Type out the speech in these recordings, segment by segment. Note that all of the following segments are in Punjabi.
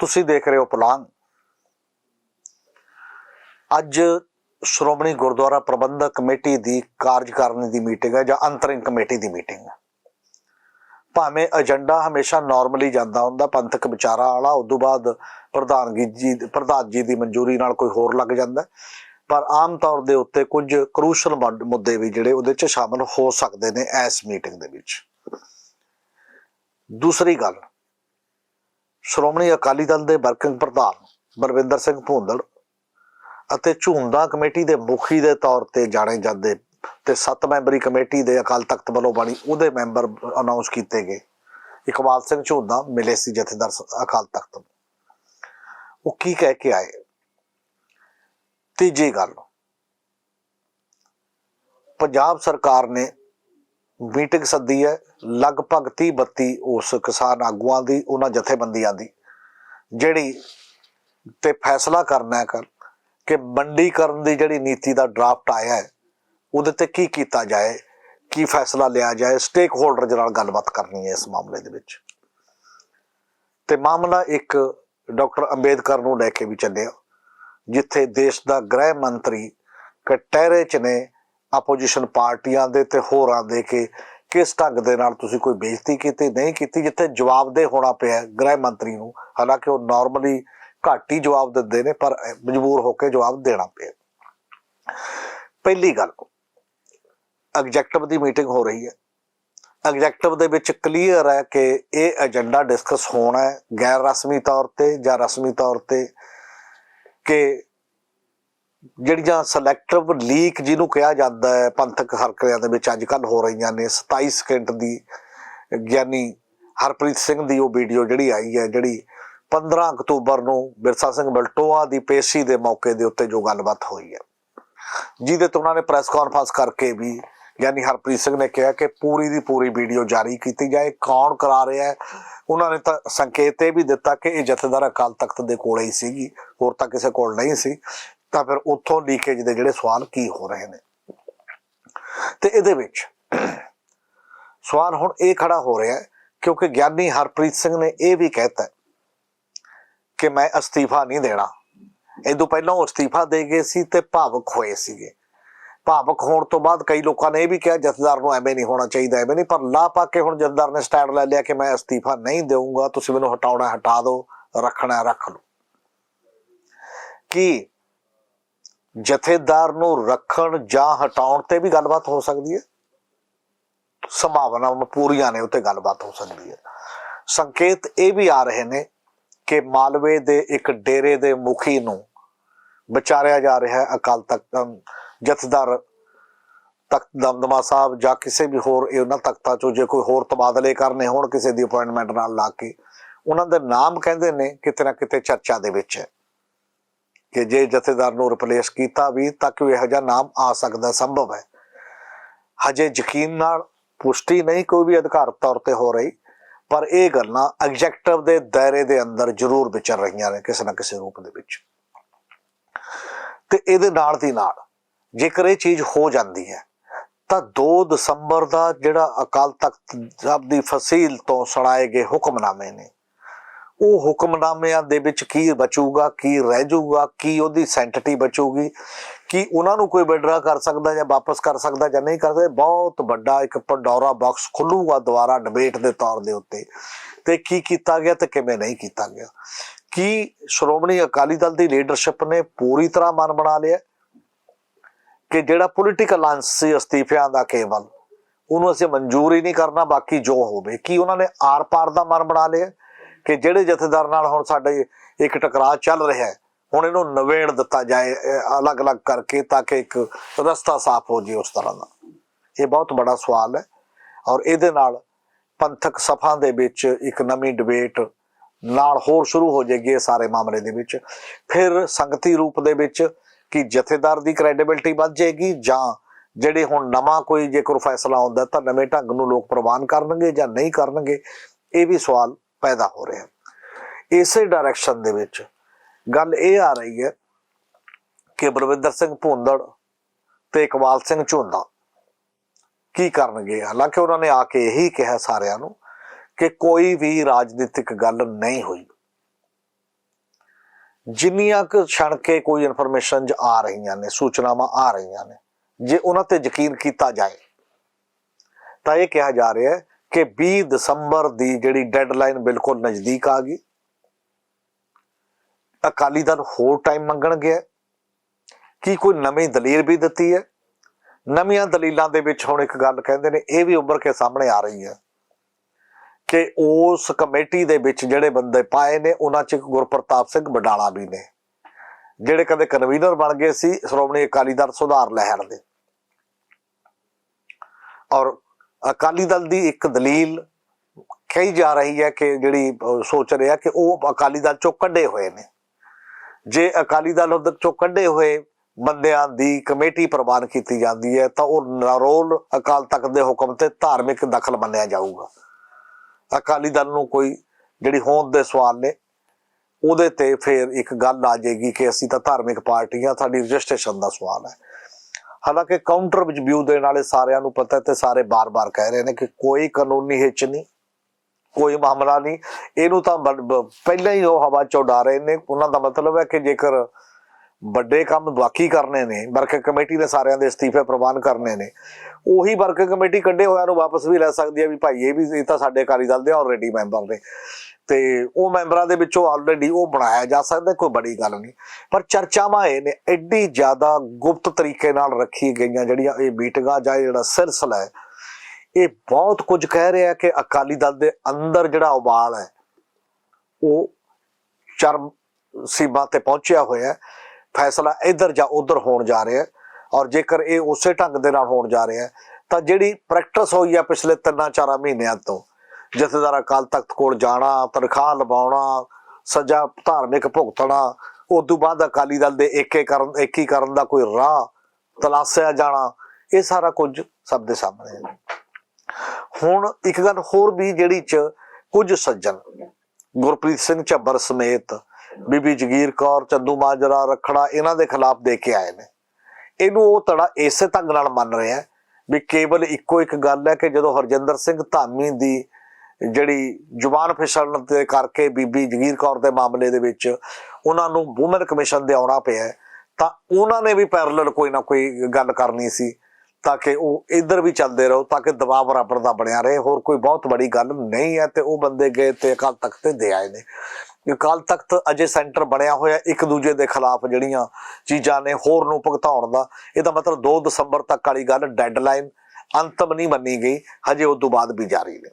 ਤੁਸੀਂ ਦੇਖ ਰਹੇ ਹੋ ਪਲਾਨ। ਅੱਜ ਸ਼੍ਰੋਮਣੀ ਗੁਰਦੁਆਰਾ ਪ੍ਰਬੰਧਕ ਕਮੇਟੀ ਦੀ ਕਾਰਜਕਾਰਨੀ ਦੀ ਮੀਟਿੰਗ ਹੈ ਜਾਂ ਅੰਤਰਿੰਗ ਕਮੇਟੀ ਦੀ ਮੀਟਿੰਗ ਹੈ। ਭਾਵੇਂ ਏਜੰਡਾ ਹਮੇਸ਼ਾ ਨਾਰਮਲੀ ਜਾਂਦਾ ਹੁੰਦਾ, ਪੰਥਕ ਵਿਚਾਰਾਂ ਵਾਲਾ ਉਦੋਂ ਬਾਅਦ ਪ੍ਰਧਾਨਗੀ ਜੀ, ਪ੍ਰਧਾਨ ਜੀ ਦੀ ਮਨਜ਼ੂਰੀ ਨਾਲ ਕੋਈ ਹੋਰ ਲੱਗ ਜਾਂਦਾ ਪਰ ਆਮ ਤੌਰ ਦੇ ਉੱਤੇ ਕੁਝ ਕਰੂਸ਼ਲ ਮੁੱਦੇ ਵੀ ਜਿਹੜੇ ਉਹਦੇ 'ਚ ਸ਼ਾਮਲ ਹੋ ਸਕਦੇ ਨੇ ਇਸ ਮੀਟਿੰਗ ਦੇ ਵਿੱਚ। ਦੂਸਰੀ ਗੱਲ ਸ਼੍ਰੋਮਣੀ ਅਕਾਲੀ ਦਲ ਦੇ ਵਰਕਿੰਗ ਪ੍ਰਧਾਨ ਬਲਵਿੰਦਰ ਸਿੰਘ ਭੂੰਦੜ ਅਤੇ ਝੂੰਦਾ ਕਮੇਟੀ ਦੇ ਮੁਖੀ ਦੇ ਤੌਰ ਤੇ ਜਾਣੇ ਜਾਂਦੇ ਤੇ ਸੱਤ ਮੈਂਬਰੀ ਕਮੇਟੀ ਦੇ ਅਕਾਲ ਤਖਤ ਵੱਲੋਂ ਬਣੀ, ਉਹਦੇ ਮੈਂਬਰ ਅਨਾਉਂਸ ਕੀਤੇ ਗਏ। ਇਕਬਾਲ ਸਿੰਘ ਝੂੰਦਾ ਮਿਲੇ ਸੀ ਜਥੇਦਾਰ ਅਕਾਲ ਤਖਤ ਨੂੰ। ਉਹ ਕੀ ਕਹਿ ਕੇ ਆਏ? ਤੀਜੀ ਗੱਲ, ਪੰਜਾਬ ਸਰਕਾਰ ਨੇ ਮੀਟਿੰਗ ਸੱਦੀ ਹੈ, ਲਗਭਗ 30 32 ਉਸ ਕਿਸਾਨ ਆਗੂਆਂ ਦੀ, ਉਹਨਾਂ ਜਥੇਬੰਦੀਆਂ ਦੀ, ਜਿਹੜੀ ਤੇ ਫੈਸਲਾ ਕਰਨਾ ਹੈ ਕਰ ਕਿ ਮੰਡੀਕਰਨ ਦੀ ਜਿਹੜੀ ਨੀਤੀ ਦਾ ਡਰਾਫਟ ਆਇਆ ਹੈ, ਉਹਦੇ ਤੇ ਕੀ ਕੀਤਾ ਜਾਏ, ਕੀ ਫੈਸਲਾ ਲਿਆ ਜਾਏ ਸਟੇਕ ਹੋਲਡਰ ਨਾਲ ਗੱਲਬਾਤ ਕਰਨੀ ਹੈ ਇਸ ਮਾਮਲੇ ਦੇ ਵਿੱਚ। ਤੇ ਮਾਮਲਾ ਇੱਕ ਡਾਕਟਰ ਅੰਬੇਦਕਰ ਨੂੰ ਲੈ ਕੇ ਵੀ ਚੱਲਿਆ, ਜਿੱਥੇ ਦੇਸ਼ ਦਾ ਗ੍ਰਹਿ ਮੰਤਰੀ ਕਟੈਰੇ ਚ ਨੇ ਆਪੋਜੀਸ਼ਨ ਪਾਰਟੀਆਂ ਦੇ ਤੇ ਹੋਰਾਂ ਦੇ ਕੇ ਕਿਸ ਢੰਗ ਦੇ ਨਾਲ ਤੁਸੀਂ ਕੋਈ ਬੇਇੱਜ਼ਤੀ ਕੀਤੀ, ਨਹੀਂ ਕੀਤੀ, ਜਿੱਥੇ ਜਵਾਬਦੇਹ ਹੋਣਾ ਪਿਆ ਗ੍ਰਹਿ ਮੰਤਰੀ ਨੂੰ, ਹਾਲਾਂਕਿ ਉਹ ਨਾਰਮਲੀ ਘੱਟ ਹੀ ਜਵਾਬ ਦਿੰਦੇ ਨੇ, ਪਰ ਮਜਬੂਰ ਹੋ ਕੇ ਜਵਾਬ ਦੇਣਾ ਪਿਆ ਪਹਿਲੀ ਗੱਲ ਐਗਜੈਕਟਿਵ ਦੀ ਮੀਟਿੰਗ ਹੋ ਰਹੀ ਹੈ। ਐਗਜੈਕਟਿਵ ਦੇ ਵਿੱਚ ਕਲੀਅਰ ਹੈ ਕਿ ਇਹ ਏਜੰਡਾ ਡਿਸਕਸ ਹੋਣਾ ਹੈ ਗੈਰ ਰਸਮੀ ਤੌਰ ਤੇ ਜਾਂ ਰਸਮੀ ਤੌਰ ਤੇ ਕਿ ਜਿਹੜੀਆਂ ਸਿਲੈਕਟਿਵ ਲੀਕ ਜਿਹਨੂੰ ਕਿਹਾ ਜਾਂਦਾ ਹੈ, ਪੰਥਕ ਹਰਕਤਾਂ ਦੇ ਵਿੱਚ ਅੱਜ ਕੱਲ ਹੋ ਰਹੀਆਂ ਨੇ 27 ਸਕਿੰਟ ਦੀ ਗਿਆਨੀ ਹਰਪ੍ਰੀਤ ਸਿੰਘ ਦੀ ਉਹ ਵੀਡੀਓ ਜਿਹੜੀ ਆਈ ਹੈ, ਜਿਹੜੀ 15 ਅਕਤੂਬਰ ਨੂੰ ਬਿਰਸਾ ਸਿੰਘ ਬਲਟੋਆ ਦੀ ਪੇਸ਼ੀ ਦੇ ਮੌਕੇ ਦੇ ਉੱਤੇ ਜੋ ਗੱਲਬਾਤ ਹੋਈ ਹੈ। ਜਿਹਦੇ ਤੋਂ ਉਹਨਾਂ ਨੇ ਪ੍ਰੈਸ ਕਾਨਫਰੰਸ ਕਰਕੇ ਵੀ, ਯਾਨੀ ਹਰਪ੍ਰੀਤ ਸਿੰਘ ਨੇ ਕਿਹਾ ਕਿ ਪੂਰੀ ਦੀ ਪੂਰੀ ਵੀਡੀਓ ਜਾਰੀ ਕੀਤੀ ਜਾਏ, ਕੌਣ ਕਰਾ ਰਿਹਾ ਹੈ? ਉਹਨਾਂ ਨੇ ਤਾਂ ਸੰਕੇਤ ਇਹ ਵੀ ਦਿੱਤਾ ਕਿ ਇਹ ਜਥੇਦਾਰ ਅਕਾਲ ਤਖਤ ਦੇ ਕੋਲੇ ਹੀ ਸੀਗੀ, ਹੋਰ ਤਾਂ ਕਿਸੇ ਕੋਲ ਨਹੀਂ ਸੀ। ਤਾਂ ਫਿਰ ਉੱਥੋਂ ਲੀਕੇਜ ਦੇ ਜਿਹੜੇ ਸਵਾਲ ਕੀ ਹੋ ਰਹੇ ਨੇ? ਤੇ ਇਹਦੇ ਵਿੱਚ ਸਵਾਲ ਹੁਣ ਇਹ ਖੜਾ ਹੋ ਰਿਹਾ ਕਿਉਂਕਿ ਗਿਆਨੀ ਹਰਪ੍ਰੀਤ ਸਿੰਘ ਨੇ ਇਹ ਵੀ ਕਹਿਤਾ ਹੈ ਕਿ ਮੈਂ ਅਸਤੀਫਾ ਨਹੀਂ ਦੇਣਾ। ਇਹ ਤੋਂ ਪਹਿਲਾਂ ਉਹ ਅਸਤੀਫਾ ਦੇ ਗਏ ਸੀ ਤੇ ਭਾਵਕ ਹੋਏ ਸੀਗੇ। ਭਾਵਕ ਹੋਣ ਤੋਂ ਬਾਅਦ ਕਈ ਲੋਕਾਂ ਨੇ ਇਹ ਵੀ ਕਿਹਾ, ਜਥੇਦਾਰ ਨੂੰ ਐਵੇਂ ਨਹੀਂ ਹੋਣਾ ਚਾਹੀਦਾ, ਐਵੇਂ ਨਹੀਂ, ਪਰ ਲਾ ਪਾ ਕੇ ਹੁਣ ਜਥੇਦਾਰ ਨੇ ਸਟੈਂਡ ਲੈ ਲਿਆ ਕਿ ਮੈਂ ਅਸਤੀਫਾ ਨਹੀਂ ਦੇਵਾਂਗਾ ਤੁਸੀਂ ਮੈਨੂੰ ਹਟਾਉਣਾ, ਹਟਾ ਦਿਓ, ਰੱਖਣਾ, ਰੱਖ ਲਓ। ਕੀ ਜਥੇਦਾਰ ਨੂੰ ਰੱਖਣ ਜਾਂ ਹਟਾਉਣ ਤੇ ਵੀ ਗੱਲਬਾਤ ਹੋ ਸਕਦੀ ਹੈ? ਸੰਭਾਵਨਾਵਾਂ ਪੂਰੀਆਂ ਨੇ ਉੱਤੇ ਗੱਲਬਾਤ ਹੋ ਸਕਦੀ ਹੈ। ਸੰਕੇਤ ਇਹ ਵੀ ਆ ਰਹੇ ਨੇ ਕਿ ਮਾਲਵੇ ਦੇ ਇੱਕ ਡੇਰੇ ਦੇ ਮੁਖੀ ਨੂੰ ਵਿਚਾਰਿਆ ਜਾ ਰਿਹਾ ਹੈ ਅਕਾਲ ਤਖਤ ਜਥੇਦਾਰ ਤਖਤ ਦਮਦਮਾ ਸਾਹਿਬ ਜਾਂ ਕਿਸੇ ਵੀ ਹੋਰ ਇਹਨਾਂ ਤਖਤਾਂ ਚੋਂ ਜੇ ਕੋਈ ਹੋਰ ਤਬਾਦਲੇ ਕਰਨੇ ਹੋਣ ਕਿਸੇ ਦੀ ਅਪਾਇੰਟਮੈਂਟ ਨਾਲ ਲਾ ਕੇ, ਉਹਨਾਂ ਦੇ ਨਾਮ ਕਹਿੰਦੇ ਨੇ ਕਿਤੇ ਨਾ ਕਿਤੇ ਚਰਚਾ ਦੇ ਵਿੱਚ ਹੈ। ਕਿ ਜੇ ਜਥੇਦਾਰ ਨੂੰ ਰਿਪਲੇਸ ਕੀਤਾ ਵੀ ਤਾਂ ਕਿ ਇਹੋ ਜਿਹਾ ਨਾਮ ਆ ਸਕਦਾ, ਸੰਭਵ ਹੈ। ਹਜੇ ਯਕੀਨ ਨਾਲ ਪੁਸ਼ਟੀ ਨਹੀਂ ਕੋਈ ਵੀ ਅਧਿਕਾਰਤ ਤੌਰ ਤੇ ਹੋ ਰਹੀ, ਪਰ ਇਹ ਗੱਲਾਂ ਐਗਜੈਕਟਿਵ ਦੇ ਦਾਇਰੇ ਦੇ ਅੰਦਰ ਜ਼ਰੂਰ ਵਿਚਰ ਰਹੀਆਂ ਨੇ ਕਿਸੇ ਨਾ ਕਿਸੇ ਰੂਪ ਦੇ ਵਿੱਚ। ਤੇ ਇਹਦੇ ਨਾਲ ਦੀ ਨਾਲ ਜੇਕਰ ਇਹ ਚੀਜ਼ ਹੋ ਜਾਂਦੀ ਹੈ, ਤਾਂ 2 ਦਸੰਬਰ ਦਾ ਜਿਹੜਾ ਅਕਾਲ ਤਖਤ ਸਾਹਿਬ ਦੀ ਫਸੀਲ ਤੋਂ ਸੁਣਾਏ ਗਏ ਹੁਕਮਨਾਮੇ ਨੇ ਉਹ ਹੁਕਮਨਾਮਿਆਂ ਦੇ ਵਿੱਚ ਕੀ ਬਚੂਗਾ, ਕੀ ਰਹਿ ਜਾਊਗਾ, ਕੀ ਉਹਦੀ ਸੈਂਟੀਟੀ ਬਚੂਗੀ, ਕੀ ਉਹਨਾਂ ਨੂੰ ਕੋਈ ਵਿਡਰਾ ਕਰ ਸਕਦਾ ਜਾਂ ਵਾਪਸ ਕਰ ਸਕਦਾ ਜਾਂ ਨਹੀਂ ਕਰ ਸਕਦਾ, ਬਹੁਤ ਵੱਡਾ ਇੱਕ ਪੰਡੋਰਾ ਬਾਕਸ ਖੁੱਲੂਗਾ ਦੁਬਾਰਾ ਡਿਬੇਟ ਦੇ ਤੌਰ ਦੇ ਉੱਤੇ। ਤੇ ਕੀ ਕੀਤਾ ਗਿਆ ਤੇ ਕਿਵੇਂ ਨਹੀਂ ਕੀਤਾ ਗਿਆ? ਕੀ ਸ਼੍ਰੋਮਣੀ ਅਕਾਲੀ ਦਲ ਦੀ ਲੀਡਰਸ਼ਿਪ ਨੇ ਪੂਰੀ ਤਰ੍ਹਾਂ ਮਨ ਬਣਾ ਲਿਆ? ਕਿ ਜਿਹੜਾ ਪੋਲੀਟੀਕਲ ਲਾਂਸ ਸੀ ਅਸਤੀਫਿਆਂ ਦਾ ਕੇਵਲ, ਉਹਨੂੰ ਅਸੀਂ ਮਨਜ਼ੂਰ ਹੀ ਨਹੀਂ ਕਰਨਾ, ਬਾਕੀ ਜੋ ਹੋਵੇ। ਕੀ ਉਹਨਾਂ ਨੇ ਆਰ-ਪਾਰ ਦਾ ਮਨ ਬਣਾ ਲਿਆ? ਕਿ ਜਿਹੜੇ ਜਥੇਦਾਰ ਨਾਲ ਹੁਣ ਸਾਡੇ ਇੱਕ ਟਕਰਾਅ ਚੱਲ ਰਿਹਾ ਹੈ, ਹੁਣ ਇਹਨੂੰ ਨਵੇੜ ਦਿੱਤਾ ਜਾਏ ਅਲੱਗ-ਅਲੱਗ ਕਰਕੇ ਤਾਂ ਕਿ ਇੱਕ ਰਸਤਾ ਸਾਫ਼ ਹੋ ਜੇ ਉਸ ਤਰ੍ਹਾਂ ਦਾ। ਇਹ ਬਹੁਤ ਬੜਾ ਸਵਾਲ ਹੈ ਔਰ ਇਹਦੇ ਨਾਲ ਪੰਥਕ ਸਭਾ ਦੇ ਵਿੱਚ ਇੱਕ ਨਵੀਂ ਡਿਬੇਟ ਨਾਲ ਹੋਰ ਸ਼ੁਰੂ ਹੋ ਜਾਏਗੀ ਇਹ ਸਾਰੇ ਮਾਮਲੇ ਦੇ ਵਿੱਚ। ਫਿਰ ਸੰਗਤੀ ਰੂਪ ਦੇ ਵਿੱਚ ਕਿ ਜਥੇਦਾਰ ਦੀ ਕ੍ਰੈਡੀਬਿਲਟੀ ਵੱਧ ਜਾਏਗੀ ਜਾਂ ਜਿਹੜੇ ਹੁਣ ਨਵਾਂ ਕੋਈ ਜੇਕਰ ਫੈਸਲਾ ਆਉਂਦਾ ਤਾਂ ਨਵੇਂ ਢੰਗ ਨੂੰ ਲੋਕ ਪ੍ਰਵਾਨ ਕਰਨਗੇ ਜਾਂ ਨਹੀਂ ਕਰਨਗੇ, ਇਹ ਵੀ ਸਵਾਲ ਪੈਦਾ ਹੋ ਰਿਹਾ ਇਸੇ ਡਾਇਰੈਕਸ਼ਨ ਦੇ ਵਿੱਚ ਗੱਲ ਇਹ ਆ ਰਹੀ ਹੈ ਕਿ ਬਲਵਿੰਦਰ ਸਿੰਘ ਭੁੰਦੜ ਤੇ ਇਕਬਾਲ ਸਿੰਘ ਝੁੰਦਾ ਕੀ ਕਰਨਗੇ? ਹਾਲਾਂਕਿ ਉਹਨਾਂ ਨੇ ਆ ਕੇ ਇਹੀ ਕਿਹਾ ਸਾਰਿਆਂ ਨੂੰ ਕਿ ਕੋਈ ਵੀ ਰਾਜਨੀਤਿਕ ਗੱਲ ਨਹੀਂ ਹੋਈ। ਜਿੰਨੀਆਂ ਕੁ ਛਣ ਕੇ ਕੋਈ ਇਨਫੋਰਮੇਸ਼ਨ ਆ ਰਹੀਆਂ ਨੇ, ਸੂਚਨਾਵਾਂ ਆ ਰਹੀਆਂ ਨੇ, ਜੇ ਉਹਨਾਂ ਤੇ ਯਕੀਨ ਕੀਤਾ ਜਾਏ, ਤਾਂ ਇਹ ਕਿਹਾ ਜਾ ਰਿਹਾ ਹੈ ਕਿ 20 ਦਸੰਬਰ ਦੀ ਜਿਹੜੀ ਡੈਡਲਾਈਨ ਬਿਲਕੁਲ ਨਜ਼ਦੀਕ ਆ ਗਈ। ਅਕਾਲੀ ਦਲ ਹੋਰ ਟਾਈਮ ਮੰਗਣ ਗਿਆ ਕੀ ਕੋਈ ਨਵੀਂ ਦਲੀਲ ਵੀ ਦਿੱਤੀ ਹੈ? ਨਵੀਆਂ ਦਲੀਲਾਂ ਦੇ ਵਿੱਚ ਹੁਣ ਇੱਕ ਗੱਲ ਕਹਿੰਦੇ ਨੇ, ਇਹ ਵੀ ਉੱਭਰ ਕੇ ਸਾਹਮਣੇ ਆ ਰਹੀ ਹੈ ਕਿ ਉਸ ਕਮੇਟੀ ਦੇ ਵਿੱਚ ਜਿਹੜੇ ਬੰਦੇ ਪਾਏ ਨੇ, ਉਹਨਾਂ 'ਚ ਗੁਰਪ੍ਰਤਾਪ ਸਿੰਘ ਬਡਾਲਾ ਵੀ ਨੇ, ਜਿਹੜੇ ਕਦੇ ਕਨਵੀਨਰ ਬਣ ਗਏ ਸੀ ਸ਼੍ਰੋਮਣੀ ਅਕਾਲੀ ਦਲ ਸੁਧਾਰ ਲਹਿਰ ਦੇ। ਔਰ ਅਕਾਲੀ ਦਲ ਦੀ ਇੱਕ ਦਲੀਲ ਕਹੀ ਜਾ ਰਹੀ ਹੈ ਕਿ ਜਿਹੜੀ ਸੋਚ ਰਿਹਾ ਕਿ ਉਹ ਅਕਾਲੀ ਦਲ ਚੋਂ ਕੱਢੇ ਹੋਏ ਨੇ। ਜੇ ਅਕਾਲੀ ਦਲ ਉਹਦੇ ਚੋਂ ਕੱਢੇ ਹੋਏ ਬੰਦਿਆਂ ਦੀ ਕਮੇਟੀ ਪ੍ਰਵਾਨ ਕੀਤੀ ਜਾਂਦੀ ਹੈ, ਤਾਂ ਉਹ ਨਰੋਲ ਅਕਾਲ ਤਖਤ ਦੇ ਹੁਕਮ ਤੇ ਧਾਰਮਿਕ ਦਖਲ ਮੰਨਿਆ ਜਾਊਗਾ। ਅਕਾਲੀ ਦਲ ਨੂੰ ਕੋਈ ਜਿਹੜੀ ਹੋਂਦ ਦੇ ਸਵਾਲ ਨੇ, ਉਹਦੇ ਤੇ ਫਿਰ ਇੱਕ ਗੱਲ ਆ ਜਾਏਗੀ ਕਿ ਅਸੀਂ ਤਾਂ ਧਾਰਮਿਕ ਪਾਰਟੀਆਂ, ਸਾਡੀ ਰਜਿਸਟ੍ਰੇਸ਼ਨ ਦਾ ਸਵਾਲ ਹੈ। ਹਾਲਾਂਕਿ ਕਾਊਂਟਰ ਵਿੱਚ ਵਿਊ ਦੇਣ ਵਾਲੇ ਸਾਰਿਆਂ ਨੂੰ ਪਤਾ ਹੈ ਤੇ ਸਾਰੇ ਬਾਰ-ਬਾਰ ਕਹਿ ਰਹੇ ਨੇ ਕਿ ਕੋਈ ਕਾਨੂੰਨੀ ਹਿੱਚ ਨਹੀਂ, ਕੋਈ ਮਾਮਲਾ ਨਹੀਂ। ਇਹਨੂੰ ਤਾਂ ਬ- ਪਹਿਲਾਂ ਹੀ ਉਹ ਹਵਾ ਚ ਉਡਾ ਰਹੇ ਨੇ। ਉਹਨਾਂ ਦਾ ਮਤਲਬ ਹੈ ਕਿ ਜੇਕਰ ਵੱਡੇ ਕੰਮ ਬਾਕੀ ਕਰਨੇ ਨੇ ਵਰਕਿੰਗ ਕਮੇਟੀ ਨੇ ਸਾਰਿਆਂ ਦੇ ਅਸਤੀਫੇ ਪ੍ਰਵਾਨ ਕਰਨੇ ਨੇ, ਉਹੀ ਵਰਕਿੰਗ ਕਮੇਟੀ ਕੱਢੇ ਹੋਇਆ ਨੂੰ ਵਾਪਸ ਵੀ ਲੈ ਸਕਦੀ ਹੈ ਵੀ ਭਾਈ ਇਹ ਵੀ, ਇਹ ਤਾਂ ਸਾਡੇ ਅਕਾਲੀ ਦਲ ਦੇ ਆਲਰੇਡੀ ਮੈਂਬਰ ਨੇ। ਤੇ ਉਹ ਮੈਂਬਰਾਂ ਦੇ ਵਿੱਚੋਂ ਆਲਰੇਡੀ ਉਹ ਬਣਾਇਆ ਜਾ ਸਕਦਾ, ਕੋਈ ਬੜੀ ਗੱਲ ਨਹੀਂ। ਪਰ ਚਰਚਾਵਾਂ ਇਹ ਨੇ, ਐਡੀ ਜ਼ਿਆਦਾ ਗੁਪਤ ਤਰੀਕੇ ਨਾਲ ਰੱਖੀ ਗਈਆਂ ਜਿਹੜੀਆਂ ਇਹ ਮੀਟਿੰਗਾਂ ਜਾਂ ਇਹ ਜਿਹੜਾ ਸਿਲਸਿਲਾ ਹੈ, ਇਹ ਬਹੁਤ ਕੁਝ ਕਹਿ ਰਿਹਾ ਕਿ ਅਕਾਲੀ ਦਲ ਦੇ ਅੰਦਰ ਜਿਹੜਾ ਉਬਾਲ ਹੈ, ਉਹ ਚਰਮ ਸੀਮਾ ਤੇ ਪਹੁੰਚਿਆ ਹੋਇਆ ਫੈਸਲਾ ਇੱਧਰ ਜਾਂ ਉੱਧਰ ਹੋਣ ਜਾ ਰਿਹਾ ਔਰ ਜੇਕਰ ਇਹ ਉਸੇ ਢੰਗ ਦੇ ਨਾਲ ਹੋਣ ਜਾ ਰਿਹਾ ਤਾਂ ਜਿਹੜੀ ਪ੍ਰੈਕਟਿਸ ਹੋਈ ਹੈ ਪਿਛਲੇ ਤਿੰਨਾਂ ਚਾਰਾਂ ਮਹੀਨਿਆਂ ਤੋਂ ਜਥੇਦਾਰ ਅਕਾਲ ਤਖਤ ਕੋਲ ਜਾਣਾ, ਤਨਖਾਹ ਲਵਾਉਣਾ, ਸਜ਼ਾ ਧਾਰਮਿਕ ਭੁਗਤਣਾ, ਉਸ ਤੋਂ ਬਾਅਦ ਅਕਾਲੀ ਦਲ ਦੇ ਏਕੀਕਰਨ ਏਕੀਕਰਨ ਦਾ ਕੋਈ ਰਾਹ ਤਲਾਸ਼ਿਆ ਜਾਣਾ, ਇਹ ਸਾਰਾ ਕੁਝ ਸਭ ਦੇ ਸਾਹਮਣੇ ਹੈ। ਹੁਣ ਇੱਕ ਗੱਲ ਹੋਰ ਵੀ ਜਿਹੜੀ ਚ ਕੁਝ ਸੱਜਣ, ਗੁਰਪ੍ਰੀਤ ਸਿੰਘ ਝੱਬਰ ਸਮੇਤ ਬੀਬੀ ਜਗੀਰ ਕੌਰ, ਚੰਦੂ ਮਾਜਰਾ, ਰਖੜਾ, ਇਹਨਾਂ ਦੇ ਖਿਲਾਫ ਦੇ ਕੇ ਆਏ ਨੇ। ਇਹਨੂੰ ਉਹ ਤੜਾ ਇਸੇ ਢੰਗ ਨਾਲ ਮੰਨ ਰਿਹਾ ਵੀ ਕੇਵਲ ਇੱਕੋ ਇੱਕ ਗੱਲ ਹੈ ਕਿ ਜਦੋਂ ਹਰਜਿੰਦਰ ਸਿੰਘ ਧਾਮੀ ਦੀ ਜਿਹੜੀ ਜ਼ੁਬਾਨ ਫਿਸਲਣ ਦੇ ਕਰਕੇ ਬੀਬੀ ਜਗੀਰ ਕੌਰ ਦੇ ਮਾਮਲੇ ਦੇ ਵਿੱਚ ਉਹਨਾਂ ਨੂੰ ਵੂਮਨ ਕਮਿਸ਼ਨ ਦੇ ਆਉਣਾ ਪਿਆ ਤਾਂ ਉਹਨਾਂ ਨੇ ਵੀ ਪੈਰਲਲ ਕੋਈ ਨਾ ਕੋਈ ਗੱਲ ਕਰਨੀ ਸੀ, ਤਾਂ ਕਿ ਉਹ ਇੱਧਰ ਵੀ ਚੱਲਦੇ ਰਹੋ, ਤਾਂ ਕਿ ਦਬਾਅ ਬਰਾਬਰ ਦਾ ਬਣਿਆ ਰਹੇ। ਹੋਰ ਕੋਈ ਬਹੁਤ ਬੜੀ ਗੱਲ ਨਹੀਂ ਹੈ ਤੇ ਉਹ ਬੰਦੇ ਗਏ ਤੇ ਅਕਾਲ ਤਖਤ ਤੇ ਦੇ ਆਏ ਨੇ। ਅਕਾਲ ਤਖਤ ਅਜੇ ਸੈਂਟਰ ਬਣਿਆ ਹੋਇਆ, ਇੱਕ ਦੂਜੇ ਦੇ ਖਿਲਾਫ ਜਿਹੜੀਆਂ ਚੀਜ਼ਾਂ ਨੇ ਹੋਰ ਨੂੰ ਭੁਗਤਾਉਣ ਦਾ, ਇਹਦਾ ਮਤਲਬ 2 ਦਸੰਬਰ ਤੱਕ ਵਾਲੀ ਗੱਲ ਡੈਡਲਾਈਨ ਅੰਤਮ ਨਹੀਂ ਮੰਨੀ ਗਈ, ਹਜੇ ਉਹ ਤੋਂ ਬਾਅਦ ਵੀ ਜਾਰੀ ਨੇ।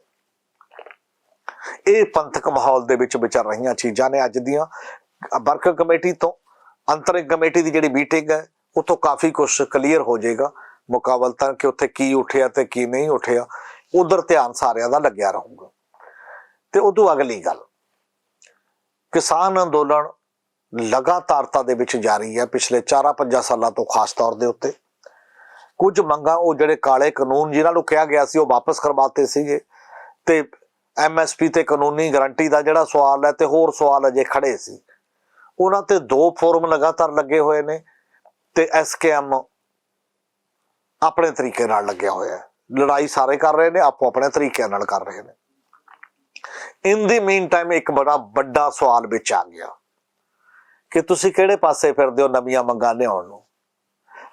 ਇਹ ਪੰਥਕ ਮਾਹੌਲ ਦੇ ਵਿੱਚ ਵਿਚਰ ਰਹੀਆਂ ਚੀਜ਼ਾਂ ਨੇ ਅੱਜ ਦੀਆਂ। ਵਰਕ ਕਮੇਟੀ ਤੋਂ ਅੰਤਰਿਮ ਕਮੇਟੀ ਦੀ ਜਿਹੜੀ ਮੀਟਿੰਗ ਹੈ ਉਤੋਂ ਕਾਫੀ ਕੁਝ ਕਲੀਅਰ ਹੋ ਜਾਏਗਾ। ਮੁਕਾਬਲਤਨ ਕਿ ਉੱਥੇ ਕੀ ਉੱਠਿਆ ਤੇ ਕੀ ਨਹੀਂ ਉੱਠਿਆ, ਉਧਰ ਧਿਆਨ ਸਾਰਿਆਂ ਦਾ ਲੱਗਿਆ ਰਹੂਗਾ। ਤੇ ਉਦੋਂ ਅਗਲੀ ਗੱਲ, ਕਿਸਾਨ ਅੰਦੋਲਨ ਲਗਾਤਾਰਤਾ ਦੇ ਵਿੱਚ ਜਾਰੀ ਹੈ ਪਿਛਲੇ 4-5 ਸਾਲਾਂ ਤੋਂ ਖਾਸ ਤੌਰ ਦੇ ਉੱਤੇ। ਕੁਝ ਮੰਗਾਂ ਉਹ ਜਿਹੜੇ ਕਾਲੇ ਕਾਨੂੰਨ ਜਿਨ੍ਹਾਂ ਨੂੰ ਕਿਹਾ ਗਿਆ ਸੀ, ਉਹ ਵਾਪਸ ਕਰਵਾਤੇ ਸੀਗੇ। ਤੇ ਐਮਐਸਪੀ ਤੇ ਕਾਨੂੰਨੀ ਗਾਰੰਟੀ ਦਾ ਜਿਹੜਾ ਸਵਾਲ ਹੈ ਤੇ ਹੋਰ ਸਵਾਲ ਅਜੇ ਖੜੇ ਸੀ। ਉਹਨਾਂ ਤੇ ਦੋ ਫੋਰਮ ਲਗਾਤਾਰ ਲੱਗੇ ਹੋਏ ਨੇ ਤੇ ਐਸਕੇਐਮ ਆਪਣੇ ਤਰੀਕੇ ਨਾਲ ਲੱਗਿਆ ਹੋਇਆ ਹੈ। ਲੜਾਈ ਸਾਰੇ ਕਰ ਰਹੇ ਨੇ, ਆਪੋ ਆਪਣੇ ਤਰੀਕੇ ਨਾਲ ਕਰ ਰਹੇ ਨੇ। ਇਨ ਦੀ ਮੀਨ ਟਾਈਮ ਇੱਕ ਬੜਾ ਵੱਡਾ ਸਵਾਲ ਵਿੱਚ ਆ ਗਿਆ ਕਿ ਤੁਸੀਂ ਕਿਹੜੇ ਪਾਸੇ ਫਿਰਦੇ ਹੋ ਨਵੀਆਂ ਮੰਗਾਂ ਲਿਆਉਣ ਨੂੰ?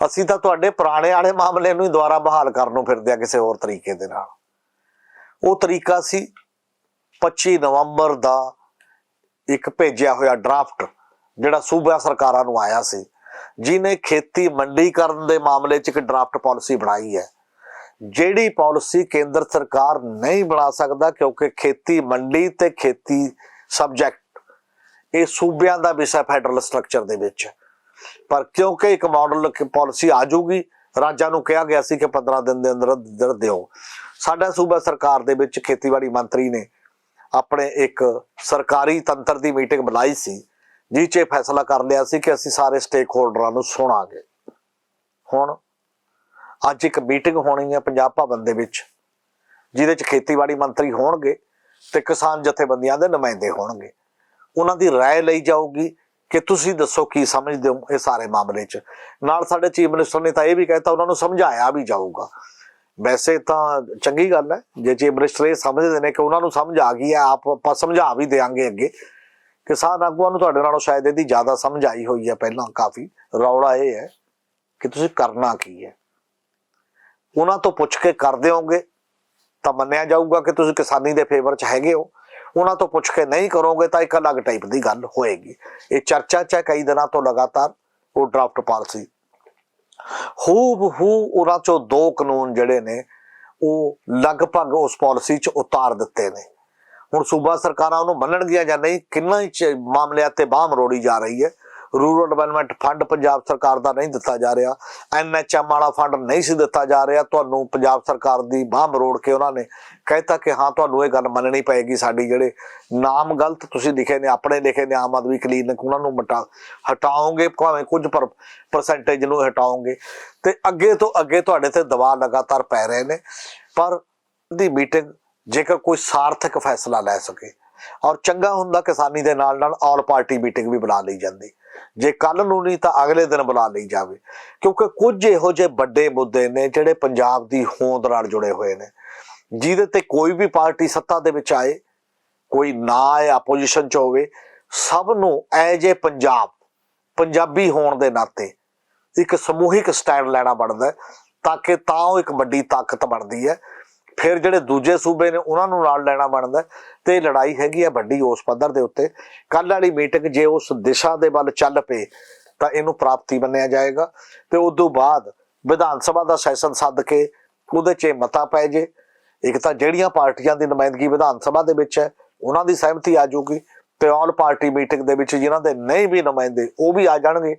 ਅਸੀਂ ਤਾਂ ਤੁਹਾਡੇ ਪੁਰਾਣੇ ਵਾਲੇ ਮਾਮਲੇ ਨੂੰ ਹੀ ਦੁਬਾਰਾ ਬਹਾਲ ਕਰਨ ਨੂੰ ਫਿਰਦੇ ਆ ਕਿਸੇ ਹੋਰ ਤਰੀਕੇ ਦੇ ਨਾਲ। ਉਹ ਤਰੀਕਾ ਸੀ 25 ਨਵੰਬਰ ਦਾ ਇੱਕ ਭੇਜਿਆ ਹੋਇਆ ਡਰਾਫਟ ਜਿਹੜਾ ਸੂਬਾ ਸਰਕਾਰਾਂ ਨੂੰ ਆਇਆ ਸੀ ਜਿਨੇ ਖੇਤੀ ਮੰਡੀਕਰਨ ਦੇ ਮਾਮਲੇ 'ਚ ਇੱਕ ਡਰਾਫਟ ਪਾਲਿਸੀ ਬਣਾਈ ਹੈ। ਜਿਹੜੀ ਪਾਲਿਸੀ ਕੇਂਦਰ ਸਰਕਾਰ ਨਹੀਂ ਬਣਾ ਸਕਦਾ ਕਿਉਂਕਿ ਖੇਤੀ ਮੰਡੀ ਤੇ ਖੇਤੀ ਸਬਜੈਕਟ ਇਹ ਸੂਬਿਆਂ ਦਾ ਵਿਸ਼ਾ ਫੈਡਰਲ ਸਟਰਕਚਰ ਦੇ ਵਿੱਚ। ਪਰ ਕਿਉਂਕਿ ਇੱਕ ਮਾਡਲ ਪਾਲਿਸੀ ਆ ਜਾਊਗੀ ਰਾਜਾਂ ਨੂੰ ਕਿਹਾ ਗਿਆ ਸੀ ਕਿ 15 ਦਿਨ ਦੇ ਅੰਦਰ ਦਿਓ। ਸਾਡਾ ਸੂਬਾ ਸਰਕਾਰ ਦੇ ਵਿੱਚ ਖੇਤੀਬਾੜੀ ਮੰਤਰੀ ਨੇ ਆਪਣੇ ਇੱਕ ਸਰਕਾਰੀ ਤੰਤਰ ਦੀ ਮੀਟਿੰਗ ਬੁਲਾਈ ਸੀ ਜਿਹ 'ਚ ਇਹ ਫੈਸਲਾ ਕਰ ਲਿਆ ਸੀ ਕਿ ਅਸੀਂ ਸਾਰੇ ਸਟੇਕ ਹੋਲਡਰਾਂ ਨੂੰ ਸੁਣਾਂਗੇ ਹੁਣ ਅੱਜ ਇੱਕ ਮੀਟਿੰਗ ਹੋਣੀ ਹੈ ਪੰਜਾਬ ਭਵਨ ਦੇ ਵਿੱਚ ਜਿਹਦੇ 'ਚ ਖੇਤੀਬਾੜੀ ਮੰਤਰੀ ਹੋਣਗੇ ਤੇ ਕਿਸਾਨ ਜਥੇਬੰਦੀਆਂ ਦੇ ਨੁਮਾਇੰਦੇ ਹੋਣਗੇ ਉਹਨਾਂ ਦੀ رائے ਲਈ ਜਾਊਗੀ ਕਿ ਤੁਸੀਂ ਦੱਸੋ ਕੀ ਸਮਝਦੇ ਹੋ ਇਹ ਸਾਰੇ ਮਾਮਲੇ 'ਚ ਨਾਲ ਸਾਡੇ ਚੀਫ ਮਿਨਿਸਟਰ ਨੇ ਤਾਂ ਇਹ ਵੀ ਕਹਿਤਾ ਉਹਨਾਂ ਨੂੰ ਸਮਝਾਇਆ ਵੀ ਜਾਊਗਾ ਵੈਸੇ ਤਾਂ ਚੰਗੀ ਗੱਲ ਹੈ, ਜੇ ਚੀਫ ਮਿਨਿਸਟਰ ਇਹ ਸਮਝਦੇ ਨੇ ਕਿ ਉਹਨਾਂ ਨੂੰ ਸਮਝ ਆ ਗਈ ਹੈ, ਆਪ ਆਪਾਂ ਸਮਝਾ ਵੀ ਦੇਾਂਗੇ ਅੱਗੇ। ਕਿਸਾਨ ਆਗੂਆਂ ਨੂੰ ਤੁਹਾਡੇ ਨਾਲੋਂ ਸ਼ਾਇਦ ਇਹਦੀ ਜ਼ਿਆਦਾ ਸਮਝ ਆਈ ਹੋਈ ਹੈ ਪਹਿਲਾਂ ਕਾਫੀ। ਰੌਲਾ ਇਹ ਹੈ ਕਿ ਤੁਸੀਂ ਕਰਨਾ ਕੀ ਹੈ। ਉਹਨਾਂ ਤੋਂ ਪੁੱਛ ਕੇ ਕਰ ਦਿਓਗੇ ਤਾਂ ਮੰਨਿਆ ਜਾਊਗਾ ਕਿ ਤੁਸੀਂ ਕਿਸਾਨੀ ਦੇ ਫੇਵਰ 'ਚ ਹੈਗੇ ਹੋ। ਉਹਨਾਂ ਤੋਂ ਪੁੱਛ ਕੇ ਨਹੀਂ ਕਰੋਗੇ, ਤਾਂ ਇੱਕ ਅਲੱਗ ਟਾਈਪ ਦੀ ਗੱਲ ਹੋਏਗੀ। ਇਹ ਚਰਚਾ 'ਚ ਹੈ, ਕਈ ਦਿਨਾਂ ਤੋਂ ਲਗਾਤਾਰ ਉਹ ਡਰਾਫਟ ਪਾਲਿਸੀ ਹੂ ਹੂ ਉਹਨਾਂ ਚੋਂ ਦੋ ਕਾਨੂੰਨ ਜਿਹੜੇ ਨੇ, ਉਹ ਲਗਭਗ ਉਸ ਪਾਲਿਸੀ 'ਚ ਉਤਾਰ ਦਿੱਤੇ ਨੇ। ਹੁਣ ਸੂਬਾ ਸਰਕਾਰਾਂ ਉਹਨੂੰ ਮੰਨਣਗੀਆਂ ਜਾਂ ਨਹੀਂ, ਕਿੰਨਾ ਹੀ ਚ- ਮਾਮਲਿਆਂ ਤੇ ਬਾਹ ਮਰੋੜੀ ਜਾ ਰਹੀ ਹੈ। ਰੂਰਲ ਡਿਵੈਲਪਮੈਂਟ ਫੰਡ ਪੰਜਾਬ ਸਰਕਾਰ ਦਾ ਨਹੀਂ ਦਿੱਤਾ ਜਾ ਰਿਹਾ। ਐਨਐਚਐਮ ਵਾਲਾ ਫੰਡ ਨਹੀਂ ਸੀ ਦਿੱਤਾ ਜਾ ਰਿਹਾ। ਤੁਹਾਨੂੰ ਪੰਜਾਬ ਸਰਕਾਰ ਦੀ ਬਾਹ ਮਰੋੜ ਕੇ ਉਹਨਾਂ ਨੇ ਕਹਿਤਾ ਕਿ ਹਾਂ, ਤੁਹਾਨੂੰ ਇਹ ਗੱਲ ਮੰਨਣੀ ਪਏਗੀ ਸਾਡੀ ਜਿਹੜੇ ਨਾਮ ਗਲਤ ਤੁਸੀਂ ਲਿਖੇ ਨੇ, ਆਪਣੇ ਲਿਖੇ ਨੇ, ਆਮ ਆਦਮੀ ਕਲੀਨਿਕ, ਉਹਨਾਂ ਨੂੰ ਮਟਾ ਹਟਾਓਗੇ, ਭਾਵੇਂ ਕੁਝ ਪਰ ਪਰਸੈਂਟੇਜ ਨੂੰ ਹਟਾਓਗੇ। ਤੇ ਅੱਗੇ ਤੋਂ ਅੱਗੇ ਤੁਹਾਡੇ ਤੇ ਦਬਾਅ ਲਗਾਤਾਰ ਪੈ ਰਹੇ ਨੇ। ਪਰ ਦੀ ਮੀਟਿੰਗ ਜੇਕਰ ਕੋਈ ਸਾਰਥਕ ਫੈਸਲਾ ਲੈ ਸਕੇ ਔਰ ਚੰਗਾ ਹੁੰਦਾ ਕਿਸਾਨੀ ਦੇ ਨਾਲ ਨਾਲ ਆਲ ਪਾਰਟੀ ਮੀਟਿੰਗ ਵੀ ਬੁਲਾ ਲਈ ਜਾਂਦੀ। ਜੇ ਕੱਲ ਨੂੰ ਨਹੀਂ ਤਾਂ ਅਗਲੇ ਦਿਨ ਬੁਲਾ ਲਈ ਜਾਵੇ। ਕਿਉਂਕਿ ਕੁਝ ਇਹੋ ਜਿਹੇ ਵੱਡੇ ਮੁੱਦੇ ਨੇ ਜਿਹੜੇ ਪੰਜਾਬ ਦੀ ਹੋਂਦ ਨਾਲ ਜੁੜੇ ਹੋਏ ਨੇ। ਜਿਹਦੇ ਤੇ ਕੋਈ ਵੀ ਪਾਰਟੀ ਸੱਤਾ ਦੇ ਵਿੱਚ ਆਏ, ਕੋਈ ਨਾ ਆਏ ਆਪੋਜੀਸ਼ਨ ਚ ਹੋਵੇ, ਸਭ ਨੂੰ ਐਜ ਏ ਪੰਜਾਬ, ਪੰਜਾਬੀ ਹੋਣ ਦੇ ਨਾਤੇ ਇੱਕ ਸਮੂਹਿਕ ਸਟੈਂਡ ਲੈਣਾ ਬਣਦਾ ਤਾਂ ਕਿ ਤਾਂ ਉਹ ਇੱਕ ਵੱਡੀ ਤਾਕਤ ਬਣਦੀ ਹੈ। ਫਿਰ ਜਿਹੜੇ ਦੂਜੇ ਸੂਬੇ ਨੇ, ਉਹਨਾਂ ਨੂੰ ਨਾਲ ਲੈਣਾ ਬਣਦਾ ਹੈ ਤੇ ਇਹ ਲੜਾਈ ਹੈਗੀ ਆ ਵੱਡੀ ਉਸ ਪੱਧਰ ਦੇ ਉੱਤੇ। ਕੱਲ ਵਾਲੀ ਮੀਟਿੰਗ ਜੇ ਉਸ ਦਿਸ਼ਾ ਦੇ ਵੱਲ ਚੱਲ ਪਏ, ਤਾਂ ਇਹਨੂੰ ਪ੍ਰਾਪਤੀ ਮੰਨਿਆ ਜਾਏਗਾ। ਤੇ ਉਸ ਤੋਂ ਬਾਅਦ ਵਿਧਾਨ ਸਭਾ ਦਾ ਸੈਸ਼ਨ ਸੱਦ ਕੇ ਉਹਦੇ 'ਚ ਮਤਾ ਪੈ ਜੇ। ਇੱਕ ਤਾਂ ਜਿਹੜੀਆਂ ਪਾਰਟੀਆਂ ਦੀ ਨੁਮਾਇੰਦਗੀ ਵਿਧਾਨ ਸਭਾ ਦੇ ਵਿੱਚ ਹੈ, ਉਹਨਾਂ ਦੀ ਸਹਿਮਤੀ ਆ ਜਾਊਗੀ ਤੇ ਆਲ ਪਾਰਟੀ ਮੀਟਿੰਗ ਦੇ ਵਿੱਚ ਜਿਨ੍ਹਾਂ ਦੇ ਨਹੀਂ ਵੀ ਨੁਮਾਇੰਦੇ, ਉਹ ਵੀ ਆ ਜਾਣਗੇ।